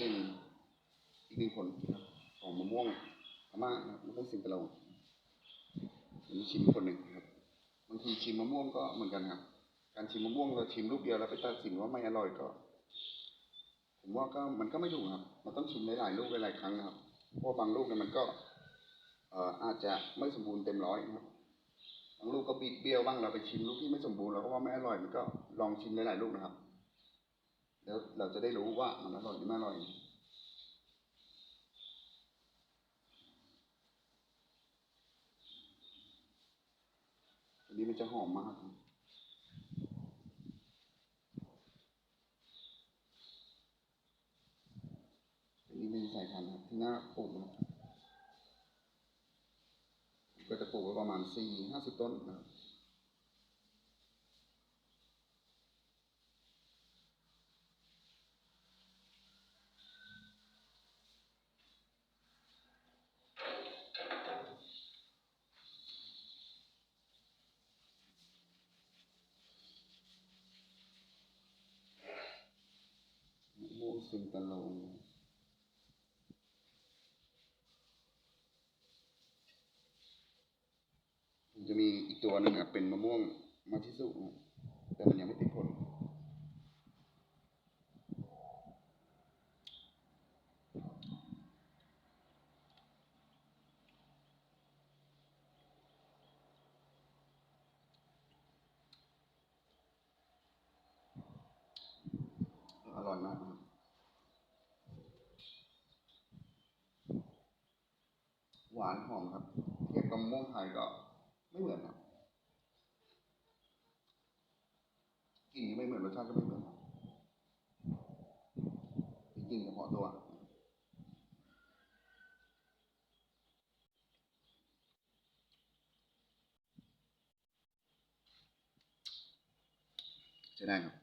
อีกหนึ่งอีกหนึ่งผลของมะม่วงพม่านะครับมะม่วงสิงคโปร์อันนี้ชิมคนหนึ่งครับ บางทีชิมมะม่วงก็เหมือนกันครับ การชิมมะม่วงเราชิมลูกเดียวแล้วไปตัดสินว่าไม่อร่อยก็ ผมว่าก็มันก็ไม่ถูกครับ มันต้องชิมหลายๆลูกหลายๆครั้งนะครับ เพราะบางลูกเนี่ยมันก็เอ่ออาจจะไม่สมบูรณ์เต็มร้อยนะครับบางลูกก็บิดเบี้ยวบ้างเราไปชิมลูกที่ไม่สมบูรณ์เราก็ว่าไม่อร่อยมันก็ลองชิมหลายๆลูกนะครับ แล้วเราจะได้รู้ว่ามันอร่อยหรือไม่อร่อยอันนี้มันจะหอมมากอันนี้เป็นสายพันธุ์ครับที่น่าปลูกก็จะปลูกไว้ประมาณสี่ห้าสิบต้นนะครับ มะม่วงสิงตลงมันจะมีอีกตัวหนึ่งอะเป็นมะม่วงมาชิสุแต่มันยังไม่ติดผลอร่อยมากนะครับ หวานหอมครับ เทียบกับมะม่วงไทยก็ไม่เหมือนครับกลิ่นก็ไม่เหมือนรสชาติก็ไม่เหมือนครับเป็นกลิ่นเฉพาะตัวใช้ได้ครับ